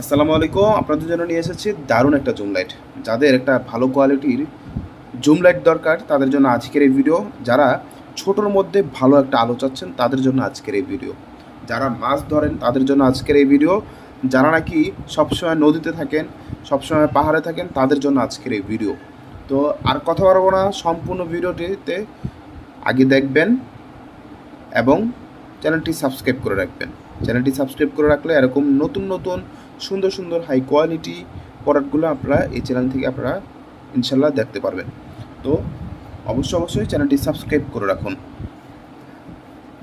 আসসালামু আলাইকুম। আপনাদের জন্য নিয়ে এসেছি দারুণ একটা জুম লাইট। যাদের একটা ভালো কোয়ালিটির জুম লাইট দরকার, তাদের জন্য আজকের এই ভিডিও। যারা ছোটোর মধ্যে ভালো একটা আলো চাচ্ছেন, তাদের জন্য আজকের এই ভিডিও। যারা মাছ ধরেন, তাদের জন্য আজকের এই ভিডিও। যারা নাকি সবসময় নদীতে থাকেন, সবসময় পাহাড়ে থাকেন, তাদের জন্য আজকের এই ভিডিও। তো আর কথা বলব না, সম্পূর্ণ ভিডিওটিতে আগে দেখবেন এবং চ্যানেলটি সাবস্ক্রাইব করে রাখবেন। চ্যানেলটি সাবস্ক্রাইব করে রাখলে এরকম নতুন নতুন সুন্দর সুন্দর হাই কোয়ালিটি প্রোডাক্টগুলো আপনারা এই চ্যানেল থেকে আপনারা ইনশাল্লাহ দেখতে পারবেন। তো অবশ্যই অবশ্যই চ্যানেলটি সাবস্ক্রাইব করে রাখুন।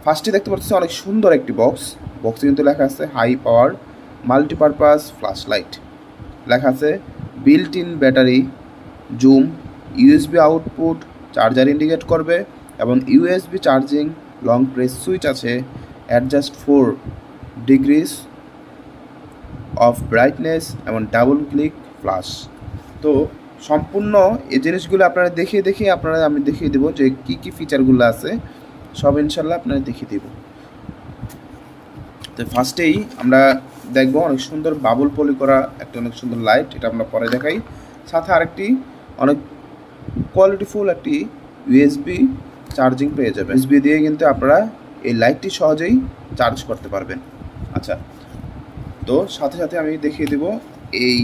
ফার্স্টে দেখতে পাচ্ছি অনেক সুন্দর একটি বক্স বক্সে কিন্তু লেখা আছে high power multipurpose flash light লেখা আছে built in battery zoom USB output charger indicate করবে এবং USB charging long press switch আছে adjust four degrees of brightness এবং ডাবল ক্লিক ফ্লাশ তো সম্পূর্ণ এই জিনিসগুলো আপনারা দেখিয়ে দেখিয়ে আপনারা আমি দেখিয়ে দেবো যে কী কী ফিচারগুলো আছে। সব ইনশাল্লাহ আপনারা দেখিয়ে দেবো। তো ফার্স্টেই আমরা দেখব অনেক সুন্দর বাবুল পলি করা একটা অনেক সুন্দর লাইট এটা আমরা পরে দেখাই। সাথে আরেকটি অনেক কোয়ালিটিফুল একটি ইউএসবি চার্জিং পেয়ে যাবেন। ইউএসবি দিয়ে কিন্তু আপনারা এই লাইটটি সহজেই চার্জ করতে পারবেন। আচ্ছা তো সাথে সাথে আমি দেখিয়ে দেব এই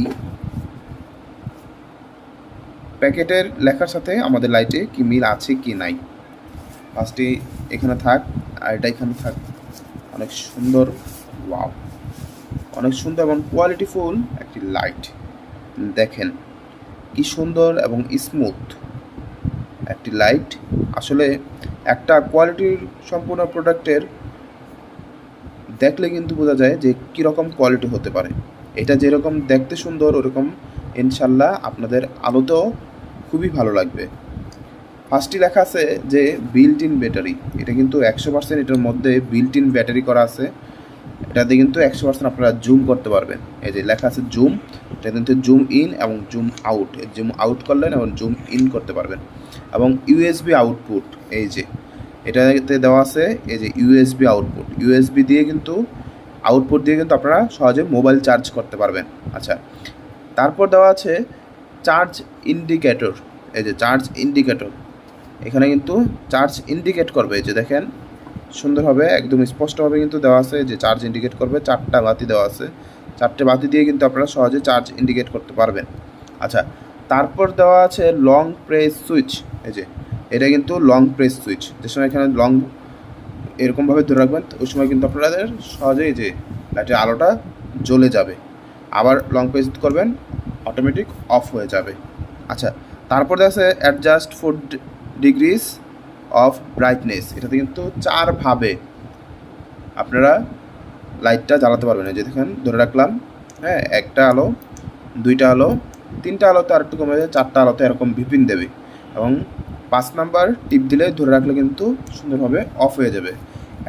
প্যাকেটের লেখার সাথে আমাদের লাইটে কি মিল আছে কি নাই। ফার্স্টে এখানে থাক আর এটা এখানে থাক। অনেক সুন্দর, ওয়াও। অনেক সুন্দর এবং কোয়ালিটিফুল একটি লাইট। দেখেন কি সুন্দর এবং স্মুথ একটি লাইট। আসলে একটা কোয়ালিটির সম্পূর্ণ প্রোডাক্টের দেখলে কিন্তু বোঝা যায় যে কীরকম কোয়ালিটি হতে পারে। এটা যেরকম দেখতে সুন্দর, ওরকম ইনশাল্লাহ আপনাদের আলোতেও খুবই ভালো লাগবে। ফার্স্টে লেখা আছে যে বিল্ট ইন ব্যাটারি এটা কিন্তু একশো পার্সেন্ট এটার মধ্যে বিল্ট ইন ব্যাটারি করা আছে। এটাতে কিন্তু একশো পার্সেন্ট আপনারা জুম করতে পারবেন। এই যে লেখা আছে জুম এটা কিন্তু জুম ইন এবং জুম আউট জুম আউট করলেন এবং জুম ইন করতে পারবেন। এবং ইউএসবি আউটপুট এই যে এটাতে দেওয়া আছে এই যে ইউএসবি আউটপুট ইউএসবি দিয়ে কিন্তু আউটপুট দিয়ে কিন্তু আপনারা সহজে মোবাইল চার্জ করতে পারবেন। আচ্ছা তারপর দেওয়া আছে চার্জ ইন্ডিকেটর এই যে চার্জ ইন্ডিকেটর এখানে কিন্তু চার্জ ইন্ডিকেট করবে। এই যে দেখেন, সুন্দরভাবে, একদম স্পষ্টভাবে কিন্তু দেওয়া আছে যে চার্জ ইন্ডিকেট করবে। চারটা বাতি দেওয়া আছে। চারটে বাতি দিয়ে কিন্তু আপনারা সহজে চার্জ ইন্ডিকেট করতে পারবেন। আচ্ছা তারপর দেওয়া আছে লং প্রেস সুইচ এই যে এটা কিন্তু লং প্রেস সুইচ যে সময় এখানে লং এরকমভাবে ধরে রাখবেন, ওই সময় কিন্তু আপনাদের সহজেই যে লাইটের আলোটা জ্বলে যাবে। আবার লং প্রেস করবেন অটোমেটিক অফ হয়ে যাবে। আচ্ছা তারপরে আছে adjust four degrees of brightness এটাতে কিন্তু চারভাবে আপনারা লাইটটা জ্বালাতে পারবেন। যে দেখেন, ধরে রাখলাম হ্যাঁ একটা আলো, দুইটা আলো, তিনটা আলোতে আর একটু কমে যায় চারটা আলোতে এরকম ভিপিন দেবে। এবং পাঁচ নাম্বার টিপ দিলে ধরে রাখলে কিন্তু সুন্দরভাবে অফ হয়ে যাবে।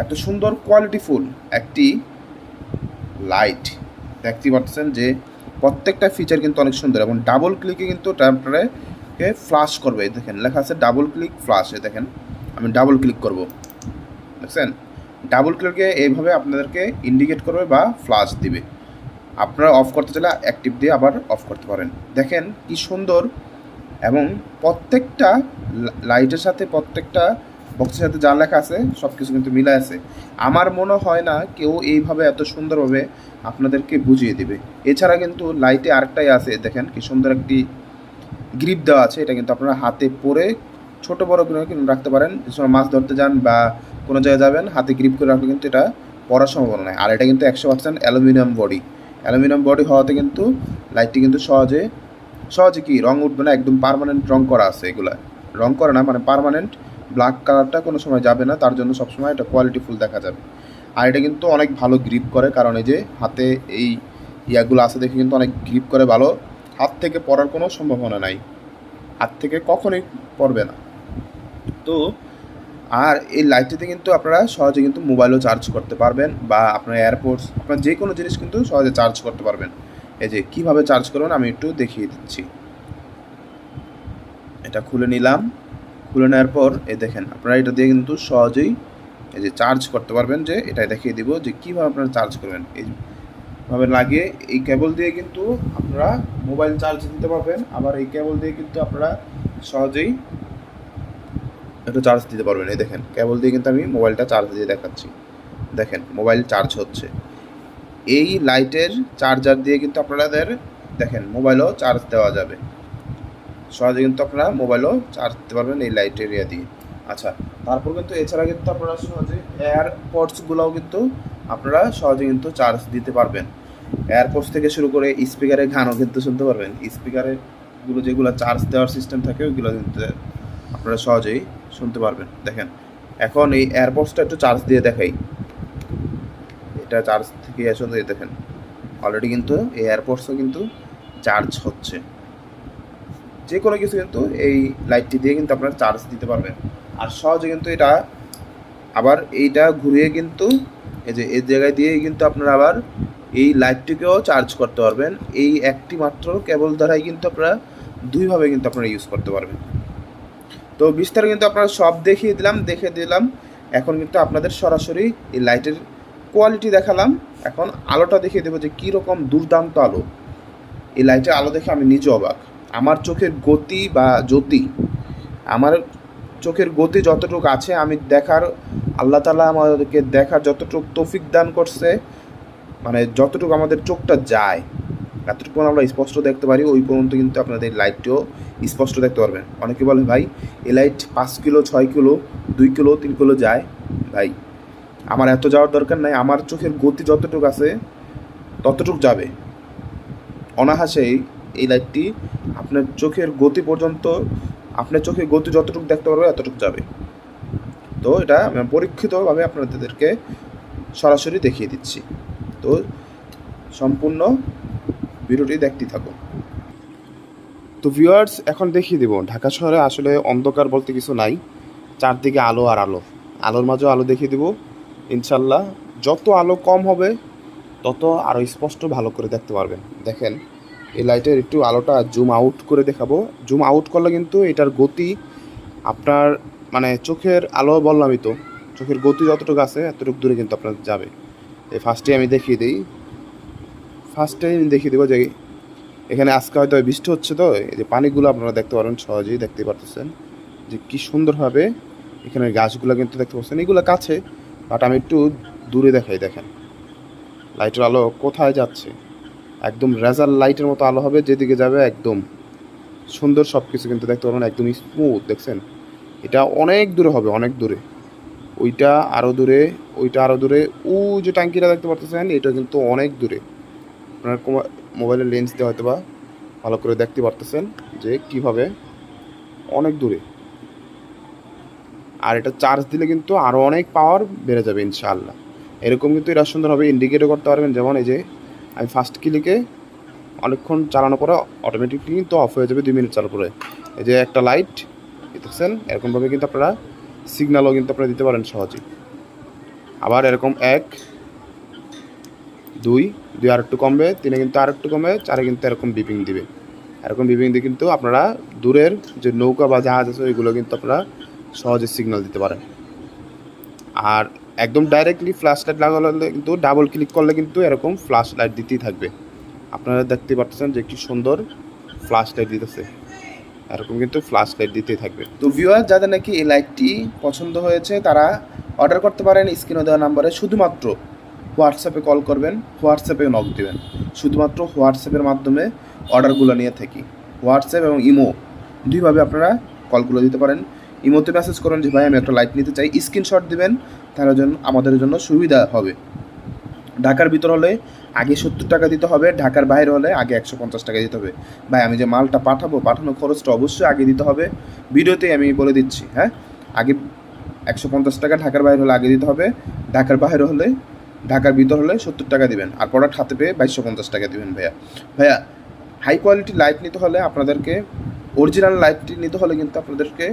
এত সুন্দর কোয়ালিটিফুল একটি লাইট দেখতে পাচ্ছেন যে প্রত্যেকটা ফিচার কিন্তু অনেক সুন্দর এবং ডাবল ক্লিকে কিন্তু আপনাকে ফ্লাশ করবে। এই দেখেন, লেখা আছে ডাবল ক্লিক ফ্লাশ এই দেখেন, আমি ডাবল ক্লিক করব। দেখছেন? ডাবল ক্লিকে এইভাবে আপনাদেরকে ইন্ডিকেট করবে বা ফ্লাশ দিবে। আপনারা অফ করতে চাইলে অ্যাক্টিভ দিয়ে আবার অফ করতে পারেন। দেখেন কি সুন্দর এবং প্রত্যেকটা লাইটের সাথে প্রত্যেকটা বক্সের সাথে যা লেখা আছে সব কিছু কিন্তু মিলে আছে। আমার মনে হয় না কেউ এইভাবে এত সুন্দরভাবে আপনাদেরকে বুঝিয়ে দিবে। এছাড়া কিন্তু লাইটে আরেকটাই আছে, দেখেন কি সুন্দর একটি গ্রিপ দেওয়া আছে, এটা কিন্তু আপনারা হাতে পরে ছোট বড় করে কিন্তু রাখতে পারেন। সময় মাছ ধরতে যান বা কোনো জায়গায় যাবেন, হাতে গ্রিপ করে রাখলে কিন্তু এটা পড়ার সম্ভাবনা নয় আর এটা কিন্তু একশো percent aluminium body. Aluminium body হওয়াতে কিন্তু লাইটটি কিন্তু সহজে সহজে কি রং উঠবে না? একদম পারমানেন্ট রং করা আছে এগুলা রং করে না মানে পারমানেন্ট ব্ল্যাক কালারটা কোনো সময় যাবে না, তার জন্য সবসময় এটা কোয়ালিটিফুল দেখা যাবে। আর এটা কিন্তু অনেক ভালো গ্রিপ করে, কারণ এই যে হাতে এই ইয়াগুলো আছে দেখে কিন্তু অনেক গ্রিপ করে ভালো। হাত থেকে পড়ার কোনো সম্ভাবনা নাই। হাত থেকে কখনোই পড়বে না। তো আর এই লাইটটিতে কিন্তু আপনারা সহজে কিন্তু মোবাইলও চার্জ করতে পারবেন বা আপনার এয়ারপোর্টস আপনার যে কোনো জিনিস কিন্তু সহজে চার্জ করতে পারবেন। এই যে কীভাবে চার্জ করবেন আমি একটু দেখিয়ে দিচ্ছি। এটা খুলে নিলাম। খুলে নেওয়ার পর এই দেখেন, আপনারা এটা দিয়ে কিন্তু সহজেই এই যে চার্জ করতে পারবেন যে এটা দেখিয়ে দিব যে কীভাবে আপনারা চার্জ করবেন। এই ভাবে লাগিয়ে এই কেবল দিয়ে কিন্তু আপনারা মোবাইল চার্জ দিতে পারবেন। আবার এই কেবল দিয়ে কিন্তু আপনারা সহজেই একটু চার্জ দিতে পারবেন। এই দেখেন কেবল দিয়ে কিন্তু আমি মোবাইলটা চার্জ দিয়ে দেখাচ্ছি। দেখেন মোবাইল চার্জ হচ্ছে। এই লাইটের চার্জার দিয়ে কিন্তু আপনাদের দেখেন, মোবাইলও চার্জ দেওয়া যাবে। সহজে কিন্তু আপনারা মোবাইলও চার্জ দিতে পারবেন এই লাইট এরিয়া দিয়ে। আচ্ছা তারপর কিন্তু এছাড়া কিন্তু আপনারা সহজে এয়ারপডসগুলোও কিন্তু আপনারা সহজে কিন্তু চার্জ দিতে পারবেন। এয়ারপডস থেকে শুরু করে স্পিকারের গানও কিন্তু শুনতে পারবেন। স্পিকারেরগুলো যেগুলো চার্জ দেওয়ার সিস্টেম থাকে, ওইগুলো কিন্তু আপনারা সহজেই শুনতে পারবেন। দেখেন, এখন এই এয়ারপডসটা একটু চার্জ দিয়ে দেখাই। এটা চার্জ থেকে আসলে দেখেন। অলরেডি কিন্তু এই এয়ারপডসও কিন্তু চার্জ হচ্ছে। যে কোনো কিছু কিন্তু এই লাইটটি দিয়ে কিন্তু আপনারা চার্জ দিতে পারবেন। আর সহজে কিন্তু এটা আবার এইটা ঘুরিয়ে কিন্তু এই যে এই জায়গায় দিয়ে কিন্তু আপনারা আবার এই লাইটটিকেও চার্জ করতে পারবেন। এই একটি মাত্র কেবল দ্বারাই কিন্তু আপনারা দুইভাবে কিন্তু আপনারা ইউজ করতে পারবেন। তো বিস্তার কিন্তু আপনারা সব দেখিয়ে দিলাম, দেখে দিলাম। এখন কিন্তু আপনাদের সরাসরি এই লাইটের কোয়ালিটি দেখালাম। এখন আলোটা দেখিয়ে দেবো যে কীরকম দুর্দান্ত আলো। এই লাইটের আলো দেখে আমি নিজে অবাক। আমার চোখের গতি বা জ্যোতি, আমার চোখের গতি যতটুকু আছে আমি দেখার, আল্লাহ তালা আমাদেরকে দেখার যতটুকু তৌফিক দান করছে মানে যতটুকু আমাদের চোখটা যায় এতটুকু আমরা স্পষ্ট দেখতে পারি, ওই পর্যন্ত কিন্তু আপনাদের লাইটটিও স্পষ্ট দেখতে পারবেন। অনেকে বলে, ভাই, এই লাইট পাঁচ কিলো, ছয় কিলো, দুই কিলো, তিন কিলো যায়। ভাই আমার এত যাওয়ার দরকার নাই, আমার চোখের গতি যতটুকু আছে, ততটুকু যাবে। অনাহাসেই এই লাইটটি আপনার চোখের গতি পর্যন্ত, আপনার চোখের গতি যতটুকু দেখতে পারবে, এতটুকু যাবে। তো এটা আমি পরীক্ষিতভাবে আপনাদেরকে সরাসরি দেখিয়ে দিচ্ছি। তো সম্পূর্ণ ভিডিওটি দেখতে থাকুন। তো ভিউয়ার্স এখন দেখিয়ে দেব, ঢাকা শহরে আসলে অন্ধকার বলতে কিছু নাই, চারদিকে আলো আর আলো। আলোর মাঝেও আলো দেখিয়ে দেব। ইনশাল্লাহ যত আলো কম হবে, তত আরও স্পষ্ট ভালো করে দেখতে পারবেন। দেখেন, এই লাইটের একটু আলোটা জুম আউট করে দেখাবো। জুম আউট করলে কিন্তু এটার গতি আপনার মানে চোখের আলো বললামই তো চোখের গতি যতটুকু আছে, এতটুকু দূরে কিন্তু আপনার যাবে। এই ফার্স্টে আমি দেখিয়ে দিই। ফার্স্টে আমি দেখিয়ে দেবো যে, এখানে আজকে হয়তো বৃষ্টি হচ্ছে তো, এই যে পানিগুলো আপনারা দেখতে পারেন সহজেই দেখতে পারতেছেন। যে কি সুন্দরভাবে এখানে গাছগুলো কিন্তু দেখতে পাচ্ছেন। এগুলো কাছে বাট আমি একটু দূরে দেখাই, দেখেন। লাইটের আলো কোথায় যাচ্ছে? একদম রেজার লাইটের মতো আলো হবে, যেদিকে যাবে একদম সুন্দর সব কিছু কিন্তু দেখতে পারবেন, একদম স্মুথ দেখছেন? এটা অনেক দূরে হবে, অনেক দূরে। ওইটা আরও দূরে, ওইটা আরও দূরে। ও যে ট্যাঙ্কিটা দেখতে পারতেছেন, এটা কিন্তু অনেক দূরে। আপনার মোবাইলের লেন্স দিয়ে হয়তো বা ভালো করে দেখতে পারতেছেন যে কীভাবে অনেক দূরে। আর এটা চার্জ দিলে কিন্তু আরও অনেক পাওয়ার বেড়ে যাবে, ইনশাআল্লাহ। এরকম কিন্তু এটা সুন্দরভাবে ইন্ডিকেটও করতে পারবেন, যেমন এই যে আমি ফার্স্ট ক্লিকে অনেকক্ষণ চালানোর পরে অটোমেটিকলি কিন্তু অফ হয়ে যাবে দুই মিনিট চালার পরে। এই যে একটা লাইট দেখছেন? এরকমভাবে কিন্তু আপনারা সিগনালও কিন্তু আপনারা দিতে পারেন সহজেই আবার এরকম এক, দুই দুই আর একটু কমবে, তিনে কিন্তু আর একটু কমবে, চারে কিন্তু এরকম বিপিং দিবে। এরকম বিপিং দিয়ে কিন্তু আপনারা দূরের যে নৌকা বা জাহাজ আছে, ওইগুলো কিন্তু আপনারা সহজে সিগন্যাল দিতে পারেন আর একদম ডাইরেক্টলি ফ্ল্যাশ লাইট লাগালে কিন্তু ডাবল ক্লিক করলে কিন্তু এরকম ফ্ল্যাশ লাইট দিতেই থাকবে। আপনারা দেখতে পাচ্ছেন যে কি সুন্দর ফ্ল্যাশ লাইট দিতেছে। এরকম কিন্তু ফ্ল্যাশ লাইট দিতেই থাকবে। তো ভিউয়ার যাদের নাকি এই লাইটটি পছন্দ হয়েছে, তারা অর্ডার করতে পারেন স্ক্রিনে দেওয়া নাম্বারে শুধুমাত্র হোয়াটসঅ্যাপে কল করবেন হোয়াটসঅ্যাপে নক দেবেন। শুধুমাত্র হোয়াটসঅ্যাপের মাধ্যমে অর্ডারগুলো নিয়ে থাকি। হোয়াটসঅ্যাপ এবং ইমো দুইভাবে আপনারা কলগুলো দিতে পারেন। ইমোতে মেসেজ করেন যে, ভাই, আমি একটা লাইট নিতে চাই। স্ক্রিনশট দিবেন, তাহলে জন্য আমাদের জন্য সুবিধা হবে। ঢাকার ভিতর হলে আগে সত্তর টাকা দিতে হবে, ঢাকার বাইরে হলে আগে একশো পঞ্চাশ টাকা দিতে হবে। ভাই, আমি যে মালটা পাঠাবো, পাঠানোর খরচটা অবশ্যই আগে দিতে হবে। ভিডিওতে আমি বলে দিচ্ছি হ্যাঁ? আগে একশো পঞ্চাশ টাকা ঢাকার বাইরে হলে আগে দিতে হবে, ঢাকার বাইরে হলে, ঢাকার ভিতর হলে সত্তর টাকা দিবেন। আর প্রোডাক্ট হাতে পেয়ে বাইশশো পঞ্চাশ টাকা দিবেন, ভাইয়া। ভাইয়া হাই কোয়ালিটি লাইট নিতে হলে আপনাদেরকে অরিজিনাল লাইটটি নিতে হলে কিন্তু আপনাদেরকে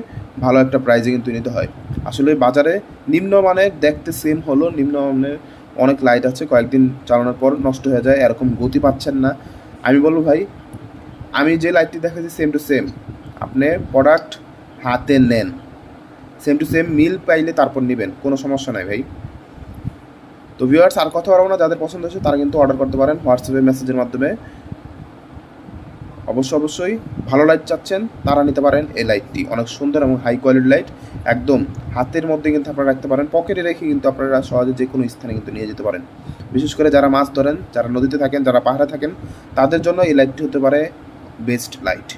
ভালো একটা প্রাইজে কিন্তু নিতে হয়। আসলে বাজারে নিম্নমানের দেখতে সেম হলো নিম্নমানের অনেক লাইট আছে, কয়েকদিন চালানোর পর নষ্ট হয়ে যায়, এরকম গতি পাচ্ছেন না। আমি বলব ভাই, আমি যে লাইটটি দেখাচ্ছি সেম টু সেম আপনি প্রোডাক্ট হাতে নেন। সেম টু সেম মিল পাইলে তারপর নেবেন, কোনো সমস্যা নাই ভাই। তো ভিউয়ার্স আর কথা বলব না, যাদের পছন্দ হচ্ছে তারা কিন্তু অর্ডার করতে পারেন হোয়াটসঅ্যাপে মেসেজের মাধ্যমে। অবশ্যই অবশ্যই ভালো লাইট চাচ্ছেন, তারা নিতে পারেন এই লাইটটি অনেক সুন্দর এবং হাই কোয়ালিটি লাইট একদম হাতের মধ্যে কিন্তু আপনারা রাখতে পারেন পকেটে রেখে কিন্তু আপনারা সহজে যে কোনো স্থানে কিন্তু নিয়ে যেতে পারেন। বিশেষ করে যারা মাছ ধরেন, যারা নদীতে থাকেন, যারা পাহাড়ে থাকেন, তাদের জন্য এই লাইটটি হতে পারে বেস্ট লাইট